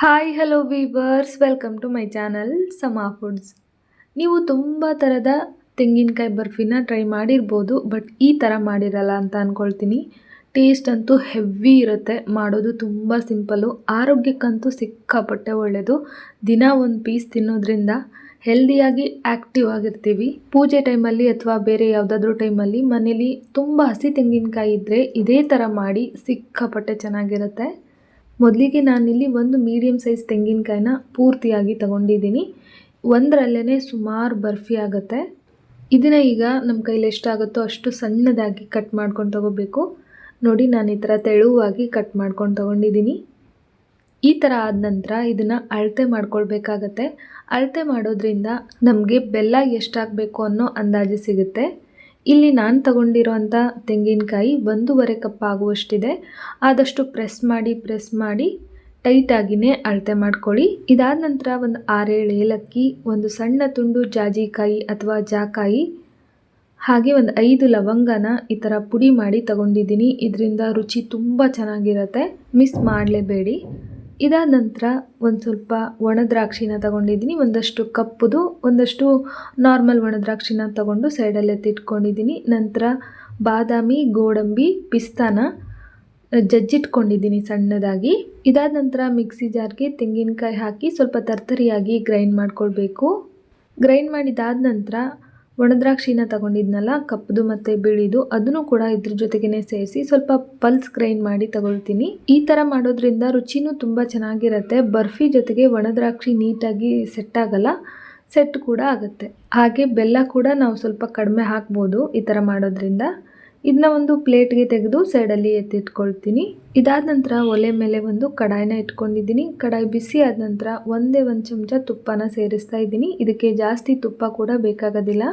Hi hello viewers welcome to my channel Sama foods ನೀವು ತುಂಬ ಥರದ ತೆಂಗಿನಕಾಯಿ ಬರ್ಫಿನ ಟ್ರೈ ಮಾಡಿರ್ಬೋದು ಬಟ್ ಈ ಥರ ಮಾಡಿರಲ್ಲ ಅಂತ ಅಂದ್ಕೊಳ್ತೀನಿ ಟೇಸ್ಟ್ ಅಂತೂ ಹೆವಿ ಇರುತ್ತೆ, ಮಾಡೋದು ತುಂಬ ಸಿಂಪಲ್ಲು ಆರೋಗ್ಯಕ್ಕಂತೂ ಸಿಕ್ಕಾಪಟ್ಟೆ ಒಳ್ಳೆಯದು ದಿನ ಒಂದು ಪೀಸ್ ತಿನ್ನೋದ್ರಿಂದ ಹೆಲ್ದಿಯಾಗಿ ಆ್ಯಕ್ಟಿವ್ ಆಗಿರ್ತೀವಿ. ಪೂಜೆ ಟೈಮಲ್ಲಿ ಅಥವಾ ಬೇರೆ ಯಾವುದಾದ್ರೂ ಟೈಮಲ್ಲಿ ಮನೇಲಿ ತುಂಬ ಹಸಿ ತೆಂಗಿನಕಾಯಿ ಇದ್ದರೆ ಇದೇ ಥರ ಮಾಡಿ ಸಿಕ್ಕಾಪಟ್ಟೆ ಚೆನ್ನಾಗಿರುತ್ತೆ. ಮೊದಲಿಗೆ ನಾನಿಲ್ಲಿ ಒಂದು ಮೀಡಿಯಮ್ ಸೈಜ್ ತೆಂಗಿನಕಾಯಿನ ಪೂರ್ತಿಯಾಗಿ ತಗೊಂಡಿದ್ದೀನಿ. ಒಂದರಲ್ಲೇ ಸುಮಾರು ಬರ್ಫಿ ಆಗುತ್ತೆ. ಇದನ್ನು ಈಗ ನಮ್ಮ ಕೈಲಿ ಎಷ್ಟಾಗುತ್ತೋ ಅಷ್ಟು ಸಣ್ಣದಾಗಿ ಕಟ್ ಮಾಡ್ಕೊಂಡು ತಗೋಬೇಕು. ನೋಡಿ, ನಾನು ಈ ಥರ ತೆಳುವಾಗಿ ಕಟ್ ಮಾಡ್ಕೊಂಡು ತಗೊಂಡಿದ್ದೀನಿ. ಈ ಥರ ಆದ ನಂತರ ಇದನ್ನು ಅಳತೆ ಮಾಡ್ಕೊಳ್ಬೇಕಾಗತ್ತೆ. ಅಳತೆ ಮಾಡೋದ್ರಿಂದ ನಮಗೆ ಬೆಲ್ಲ ಎಷ್ಟಾಗಬೇಕು ಅನ್ನೋ ಅಂದಾಜು ಸಿಗುತ್ತೆ. ಇಲ್ಲಿ ನಾನು ತಗೊಂಡಿರೋಂಥ ತೆಂಗಿನಕಾಯಿ ಒಂದೂವರೆ ಕಪ್ ಆಗುವಷ್ಟಿದೆ. ಆದಷ್ಟು ಪ್ರೆಸ್ ಮಾಡಿ ಪ್ರೆಸ್ ಮಾಡಿ ಟೈಟಾಗಿಯೇ ಅಳತೆ ಮಾಡ್ಕೊಳ್ಳಿ. ಇದಾದ ನಂತರ ಒಂದು ಆರೇಳು ಏಲಕ್ಕಿ, ಒಂದು ಸಣ್ಣ ತುಂಡು ಜಾಜಿಕಾಯಿ ಅಥವಾ ಜಾಕಾಯಿ, ಹಾಗೆ ಒಂದು ಐದು ಲವಂಗನ ಈ ಥರ ಪುಡಿ ಮಾಡಿ ತಗೊಂಡಿದ್ದೀನಿ. ಇದರಿಂದ ರುಚಿ ತುಂಬ ಚೆನ್ನಾಗಿರುತ್ತೆ. ಮಿಸ್ ಮಾಡಲೇಬೇಡಿ. ಇದಾದ ನಂತರ ಒಂದು ಸ್ವಲ್ಪ ಒಣ ದ್ರಾಕ್ಷಿನ ತಗೊಂಡಿದ್ದೀನಿ. ಒಂದಷ್ಟು ಕಪ್ಪುದು, ಒಂದಷ್ಟು ನಾರ್ಮಲ್ ಒಣ ದ್ರಾಕ್ಷಿನ ತಗೊಂಡು ಸೈಡಲ್ಲಿ ಎತ್ತಿಟ್ಕೊಂಡಿದ್ದೀನಿ ನಂತರ ಬಾದಾಮಿ, ಗೋಡಂಬಿ, ಪಿಸ್ತಾನ ಜಜ್ಜಿಟ್ಕೊಂಡಿದ್ದೀನಿ ಸಣ್ಣದಾಗಿ. ಇದಾದ ನಂತರ ಮಿಕ್ಸಿ ಜಾರ್ಗೆ ತೆಂಗಿನಕಾಯಿ ಹಾಕಿ ಸ್ವಲ್ಪ ತರ್ತರಿಯಾಗಿ ಗ್ರೈಂಡ್ ಮಾಡ್ಕೊಳ್ಬೇಕು. ಗ್ರೈಂಡ್ ಮಾಡಿದಾದ ನಂತರ ಒಣದ್ರಾಕ್ಷಿನ ತಗೊಂಡಿದ್ನಲ್ಲ, ಕಪ್ಪದು ಮತ್ತು ಬಿಳಿದು, ಅದನ್ನು ಕೂಡ ಇದ್ರ ಜೊತೆಗೇನೆ ಸೇರಿಸಿ ಸ್ವಲ್ಪ ಪಲ್ಸ್ ಗ್ರೈಂಡ್ ಮಾಡಿ ತಗೊಳ್ತೀನಿ. ಈ ಥರ ಮಾಡೋದ್ರಿಂದ ರುಚಿನೂ ತುಂಬ ಚೆನ್ನಾಗಿರುತ್ತೆ. ಬರ್ಫಿ ಜೊತೆಗೆ ಒಣದ್ರಾಕ್ಷಿ ನೀಟಾಗಿ ಸೆಟ್ ಆಗಲ್ಲ ಸೆಟ್ ಕೂಡ ಆಗುತ್ತೆ. ಹಾಗೆ ಬೆಲ್ಲ ಕೂಡ ನಾವು ಸ್ವಲ್ಪ ಕಡಿಮೆ ಹಾಕ್ಬೋದು ಈ ಥರ ಮಾಡೋದ್ರಿಂದ. ಇದನ್ನ ಒಂದು ಪ್ಲೇಟ್ಗೆ ತೆಗೆದು ಸೈಡಲ್ಲಿ ಎತ್ತಿಟ್ಕೊಳ್ತೀನಿ. ಇದಾದ ನಂತರ ಒಲೆ ಮೇಲೆ ಒಂದು ಕಡಾಯಿನ ಇಟ್ಕೊಂಡಿದ್ದೀನಿ. ಕಡಾಯಿ ಬಿಸಿ ಆದ ನಂತರ ಒಂದೇ ಒಂದು ಚಮಚ ತುಪ್ಪನ ಸೇರಿಸ್ತಾ ಇದ್ದೀನಿ. ಇದಕ್ಕೆ ಜಾಸ್ತಿ ತುಪ್ಪ ಕೂಡ ಬೇಕಾಗೋದಿಲ್ಲ.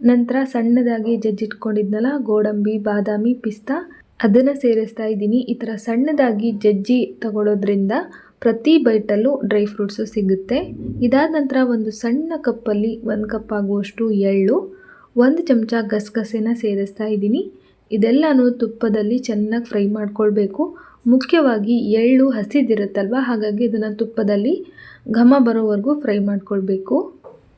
ನಂತರ ಸಣ್ಣದಾಗಿ ಜಜ್ಜಿಟ್ಕೊಂಡಿದ್ನಲ್ಲ ಗೋಡಂಬಿ, ಬಾದಾಮಿ, ಪಿಸ್ತಾ, ಅದನ್ನು ಸೇರಿಸ್ತಾ ಇದ್ದೀನಿ. ಈ ಥರ ಸಣ್ಣದಾಗಿ ಜಜ್ಜಿ ತಗೊಳ್ಳೋದ್ರಿಂದ ಪ್ರತಿ ಬೈಟಲ್ಲೂ ಡ್ರೈ ಫ್ರೂಟ್ಸು ಸಿಗುತ್ತೆ. ಇದಾದ ನಂತರ ಒಂದು ಸಣ್ಣ ಕಪ್ಪಲ್ಲಿ ಒಂದು ಕಪ್ ಆಗುವಷ್ಟು ಎಳ್ಳು, ಒಂದು ಚಮಚ ಗಸಗಸೆನ ಸೇರಿಸ್ತಾ ಇದ್ದೀನಿ. ಇದೆಲ್ಲನೂ ತುಪ್ಪದಲ್ಲಿ ಚೆನ್ನಾಗಿ ಫ್ರೈ ಮಾಡ್ಕೊಳ್ಬೇಕು. ಮುಖ್ಯವಾಗಿ ಎಳ್ಳು ಹಸಿದಿರುತ್ತಲ್ವ, ಹಾಗಾಗಿ ಇದನ್ನು ತುಪ್ಪದಲ್ಲಿ ಘಮ ಬರೋವರೆಗೂ ಫ್ರೈ ಮಾಡ್ಕೊಳ್ಬೇಕು.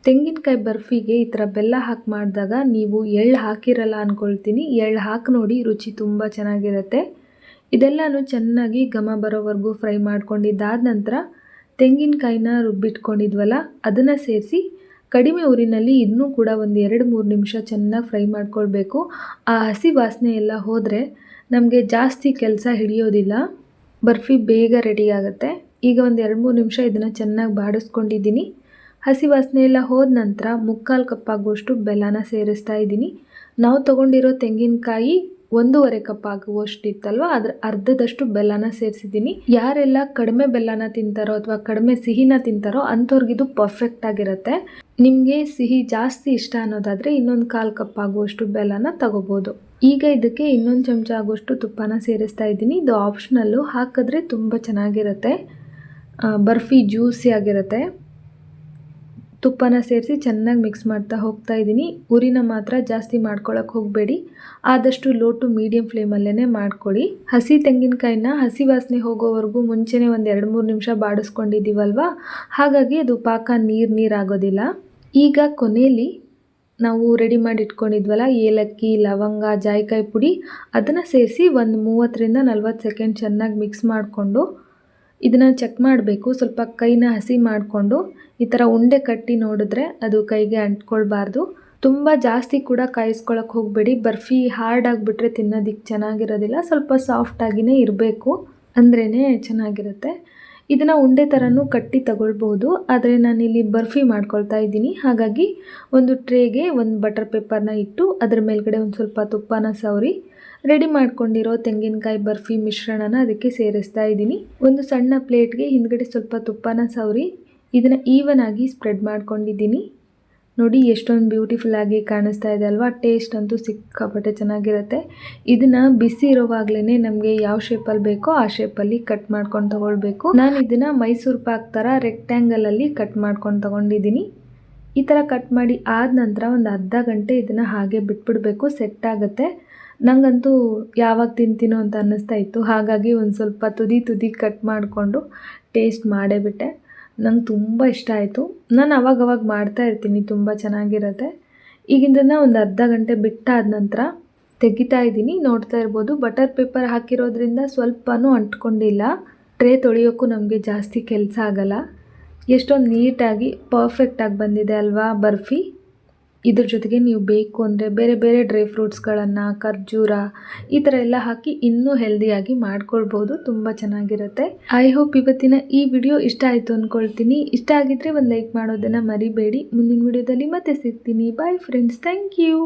ತೆಂಗಿನಕಾಯಿ ಬರ್ಫಿಗೆ ಈ ಥರ ಬೆಲ್ಲ ಹಾಕಿ ಮಾಡಿದಾಗ ನೀವು ಎಳ್ಳು ಹಾಕಿರಲ್ಲ ಅಂದ್ಕೊಳ್ತೀನಿ ಎಳ್ಳು ಹಾಕಿ ನೋಡಿ, ರುಚಿ ತುಂಬ ಚೆನ್ನಾಗಿರುತ್ತೆ. ಇದೆಲ್ಲನೂ ಚೆನ್ನಾಗಿ ಘಮ ಬರೋವರೆಗೂ ಫ್ರೈ ಮಾಡ್ಕೊಂಡಿದ್ದಾದ ನಂತರ ತೆಂಗಿನಕಾಯಿನ ರುಬ್ಬಿಟ್ಕೊಂಡಿದ್ವಲ್ಲ, ಅದನ್ನು ಸೇರಿಸಿ ಕಡಿಮೆ ಊರಿನಲ್ಲಿ ಇನ್ನೂ ಕೂಡ ಒಂದು ಎರಡು ಮೂರು ನಿಮಿಷ ಚೆನ್ನಾಗಿ ಫ್ರೈ ಮಾಡ್ಕೊಳ್ಬೇಕು. ಆ ಹಸಿ ವಾಸನೆ ಎಲ್ಲ ಹೋದರೆ ನಮಗೆ ಜಾಸ್ತಿ ಕೆಲಸ ಹಿಡಿಯೋದಿಲ್ಲ. ಬರ್ಫಿ ಬೇಗ ರೆಡಿ ಆಗುತ್ತೆ. ಈಗ ಒಂದು ಎರಡು ಮೂರು ನಿಮಿಷ ಇದನ್ನು ಚೆನ್ನಾಗಿ ಬಾಡಿಸ್ಕೊಂಡಿದ್ದೀನಿ. ಹಸಿ ವಾಸನೆ ಎಲ್ಲ ಹೋದ ನಂತರ ಮುಕ್ಕಾಲು ಕಪ್ಪಾಗುವಷ್ಟು ಬೆಲ್ಲನ ಸೇರಿಸ್ತಾ ಇದ್ದೀನಿ. ನಾವು ತೊಗೊಂಡಿರೋ ತೆಂಗಿನಕಾಯಿ ಒಂದೂವರೆ ಕಪ್ ಆಗುವಷ್ಟು ಇತ್ತಲ್ವ ಅದ್ರ ಅರ್ಧದಷ್ಟು ಬೆಲ್ಲನ ಸೇರಿಸಿದ್ದೀನಿ. ಯಾರೆಲ್ಲ ಕಡಿಮೆ ಬೆಲ್ಲನ ತಿಂತಾರೋ ಅಥವಾ ಕಡಿಮೆ ಸಿಹಿನ ತಿಂತಾರೋ ಅಂಥವ್ರಿಗಿದು ಪರ್ಫೆಕ್ಟ್ ಆಗಿರುತ್ತೆ. ನಿಮಗೆ ಸಿಹಿ ಜಾಸ್ತಿ ಇಷ್ಟ ಅನ್ನೋದಾದರೆ ಇನ್ನೊಂದು ಕಾಲು ಕಪ್ ಆಗುವಷ್ಟು ಬೆಲ್ಲನ ತಗೋಬೋದು. ಈಗ ಇದಕ್ಕೆ ಇನ್ನೊಂದು ಚಮಚ ಆಗುವಷ್ಟು ತುಪ್ಪನ ಸೇರಿಸ್ತಾ ಇದ್ದೀನಿ. ಇದು ಆಪ್ಷನಲ್ಲು ಹಾಕಿದ್ರೆ ತುಂಬ ಚೆನ್ನಾಗಿರುತ್ತೆ. ಬರ್ಫಿ, ಜ್ಯೂಸಿ ಆಗಿರುತ್ತೆ. ತುಪ್ಪನ ಸೇರಿಸಿ ಚೆನ್ನಾಗಿ ಮಿಕ್ಸ್ ಮಾಡ್ತಾ ಹೋಗ್ತಾ ಇದ್ದೀನಿ. ಉರಿನ ಮಾತ್ರ ಜಾಸ್ತಿ ಮಾಡ್ಕೊಳಕ್ಕೆ ಹೋಗಬೇಡಿ. ಆದಷ್ಟು ಲೋ ಟು ಮೀಡಿಯಂ ಫ್ಲೇಮಲ್ಲೇ ಮಾಡ್ಕೊಳ್ಳಿ. ಹಸಿ ತೆಂಗಿನಕಾಯಿನ ಹಸಿ ವಾಸನೆ ಹೋಗೋವರೆಗೂ ಮುಂಚೆನೇ ಒಂದು ಎರಡು ಮೂರು ನಿಮಿಷ ಬಾಡಿಸ್ಕೊಂಡಿದ್ದೀವಲ್ವ? ಹಾಗಾಗಿ ಅದು ಪಾಕ ನೀರು ನೀರಾಗೋದಿಲ್ಲ ಈಗ ಕೊನೆಯಲ್ಲಿ ನಾವು ರೆಡಿ ಮಾಡಿ ಇಟ್ಕೊಂಡಿದ್ವಲ್ಲ, ಏಲಕ್ಕಿ, ಲವಂಗ, ಜಾಯಿಕಾಯಿ ಪುಡಿ, ಅದನ್ನು ಸೇರಿಸಿ ಒಂದು ಮೂವತ್ತರಿಂದ ನಲ್ವತ್ತು ಸೆಕೆಂಡ್ ಚೆನ್ನಾಗಿ ಮಿಕ್ಸ್ ಮಾಡಿಕೊಂಡು ಇದನ್ನು ಚೆಕ್ ಮಾಡಬೇಕು. ಸ್ವಲ್ಪ ಕೈನ ಹಸಿ ಮಾಡಿಕೊಂಡು ಈ ಥರ ಉಂಡೆ ಕಟ್ಟಿ ನೋಡಿದ್ರೆ ಅದು ಕೈಗೆ ಅಂಟ್ಕೊಳ್ಬಾರ್ದು. ತುಂಬ ಜಾಸ್ತಿ ಕೂಡ ಕಾಯಿಸ್ಕೊಳಕ್ಕೆ ಹೋಗಬೇಡಿ. ಬರ್ಫಿ ಹಾರ್ಡ್ ಆಗಿಬಿಟ್ರೆ ತಿನ್ನೋದಿಕ್ಕೆ ಚೆನ್ನಾಗಿರೋದಿಲ್ಲ. ಸ್ವಲ್ಪ ಸಾಫ್ಟಾಗಿಯೇ ಇರಬೇಕು. ಅಂದ್ರೇ ಚೆನ್ನಾಗಿರುತ್ತೆ. ಇದನ್ನು ಉಂಡೆ ಥರನೂ ಕಟ್ಟಿ ತಗೊಳ್ಬೋದು. ಆದರೆ ನಾನಿಲ್ಲಿ ಬರ್ಫಿ ಮಾಡ್ಕೊಳ್ತಾ ಇದ್ದೀನಿ. ಹಾಗಾಗಿ ಒಂದು ಟ್ರೇಗೆ ಒಂದು ಬಟರ್ ಪೇಪರ್ನ ಇಟ್ಟು ಅದರ ಮೇಲ್ಗಡೆ ಒಂದು ಸ್ವಲ್ಪ ತುಪ್ಪನ ಸವರಿ ರೆಡಿ ಮಾಡ್ಕೊಂಡಿರೋ ತೆಂಗಿನಕಾಯಿ ಬರ್ಫಿ ಮಿಶ್ರಣನ ಅದಕ್ಕೆ ಸೇರಿಸ್ತಾ ಇದ್ದೀನಿ. ಒಂದು ಸಣ್ಣ ಪ್ಲೇಟ್ಗೆ ಹಿಂದ್ಗಡೆ ಸ್ವಲ್ಪ ತುಪ್ಪನ ಸವರಿ, ಇದನ್ನು ಈವನ್ ಆಗಿ ಸ್ಪ್ರೆಡ್ ಮಾಡ್ಕೊಂಡಿದ್ದೀನಿ. ನೋಡಿ ಎಷ್ಟೊಂದು ಬ್ಯೂಟಿಫುಲ್ ಆಗಿ ಕಾಣಿಸ್ತಾ ಇದೆ ಅಲ್ವಾ? ಟೇಸ್ಟ್ ಅಂತೂ ಸಿಕ್ಕಾಪಟ್ಟೆ ಚೆನ್ನಾಗಿರುತ್ತೆ. ಇದನ್ನು ಬಿಸಿ ಇರೋವಾಗಲೇ ನಮಗೆ ಯಾವ ಶೇಪಲ್ಲಿ ಬೇಕೋ ಆ ಶೇಪಲ್ಲಿ ಕಟ್ ಮಾಡ್ಕೊಂಡು ತಗೊಳ್ಬೇಕು. ನಾನು ಇದನ್ನು ಮೈಸೂರು ಪಾಕ್ ಥರ ರೆಕ್ಟ್ಯಾಂಗಲಲ್ಲಿ ಕಟ್ ಮಾಡ್ಕೊಂಡು ತಗೊಂಡಿದ್ದೀನಿ. ಈ ಥರ ಕಟ್ ಮಾಡಿ ಆದ ನಂತರ ಒಂದು ಅರ್ಧ ಗಂಟೆ ಇದನ್ನು ಹಾಗೆ ಬಿಟ್ಬಿಡಬೇಕು ಸೆಟ್ ಆಗುತ್ತೆ. ನನಗಂತೂ ಯಾವಾಗ ತಿಂತೀನೋ ಅಂತ ಅನ್ನಿಸ್ತಾ ಇತ್ತು. ಹಾಗಾಗಿ ಒಂದು ಸ್ವಲ್ಪ ತುದಿ ತುದಿ ಕಟ್ ಮಾಡಿಕೊಂಡು ಟೇಸ್ಟ್ ಮಾಡೇ ಬಿಟ್ಟೆ. ನಂಗೆ ತುಂಬ ಇಷ್ಟ ಆಯಿತು. ನಾನು ಅವಾಗವಾಗ ಮಾಡ್ತಾ ಇರ್ತೀನಿ, ತುಂಬ ಚೆನ್ನಾಗಿರುತ್ತೆ. ಈಗಿಂದನ ಒಂದು ಅರ್ಧ ಗಂಟೆ ಬಿಟ್ಟಾದ ನಂತರ ತೆಗಿತಾ ಇದ್ದೀನಿ, ನೋಡ್ತಾ ಇರ್ಬೋದು. ಬಟರ್ ಪೇಪರ್ ಹಾಕಿರೋದ್ರಿಂದ ಸ್ವಲ್ಪನೂ ಅಂಟ್ಕೊಂಡಿಲ್ಲ. ಟ್ರೇ ತೊಳೆಯೋಕ್ಕೂ ನಮಗೆ ಜಾಸ್ತಿ ಕೆಲಸ ಆಗಲ್ಲ. ಎಷ್ಟೊಂದು ನೀಟಾಗಿ ಪರ್ಫೆಕ್ಟಾಗಿ ಬಂದಿದೆ ಅಲ್ವಾ ಬರ್ಫಿ? ಇದ್ರ ಜೊತೆಗೆ ನೀವು ಬೇಕು ಅಂದರೆ ಬೇರೆ ಬೇರೆ ಡ್ರೈ ಫ್ರೂಟ್ಸ್ಗಳನ್ನು ಖರ್ಜೂರ ಈ ಥರ ಎಲ್ಲ ಹಾಕಿ ಇನ್ನೂ ಹೆಲ್ದಿಯಾಗಿ ಮಾಡ್ಕೊಳ್ಬೋದು. ತುಂಬ ಚೆನ್ನಾಗಿರುತ್ತೆ. ಐ ಹೋಪ್ ಇವತ್ತಿನ ಈ ವಿಡಿಯೋ ಇಷ್ಟ ಆಯಿತು ಅಂದ್ಕೊಳ್ತೀನಿ ಇಷ್ಟ ಆಗಿದ್ರೆ ಒಂದು ಲೈಕ್ ಮಾಡೋದನ್ನು ಮರಿಬೇಡಿ. ಮುಂದಿನ ವಿಡಿಯೋದಲ್ಲಿ ಮತ್ತೆ ಸಿಗ್ತೀನಿ. Bye friends thank you